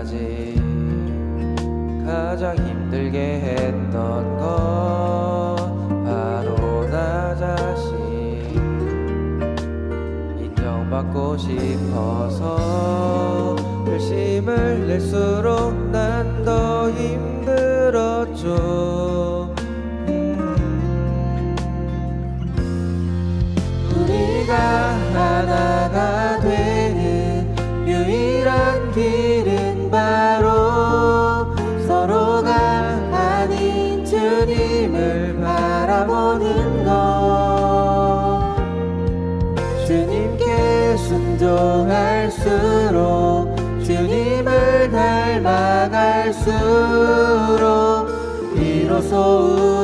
때까지 가장 힘들게 했던 건 바로 나 자신. 인정받고 싶어서 열심을 낼수록 난 더 힘들었죠. 주님을 바라보는 것. 주님께 순종할수록 주님을 닮아갈수록 비로소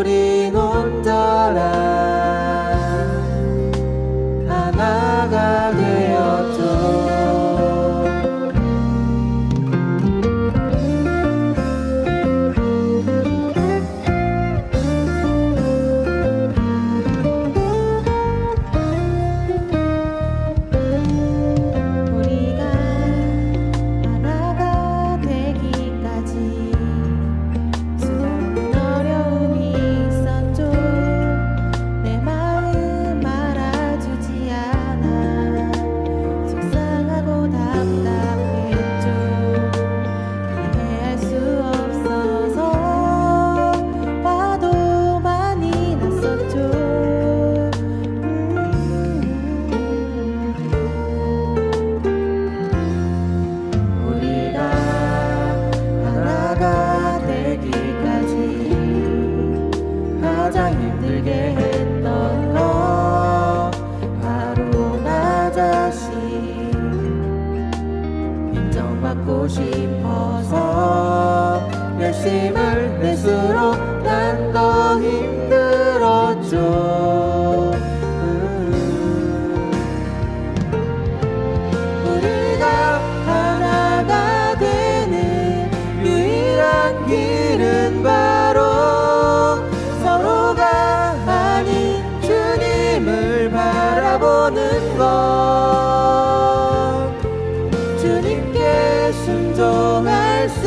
주님께 순종할수록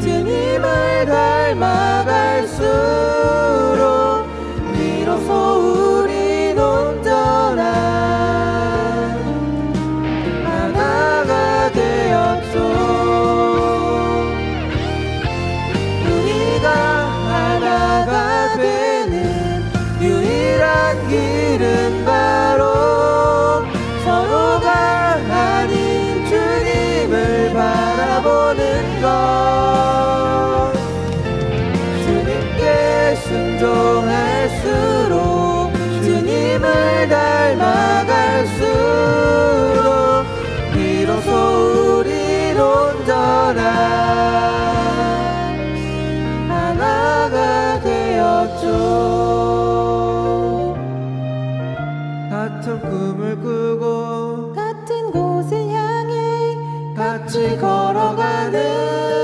주님을 닮아갈 같이 걸어가는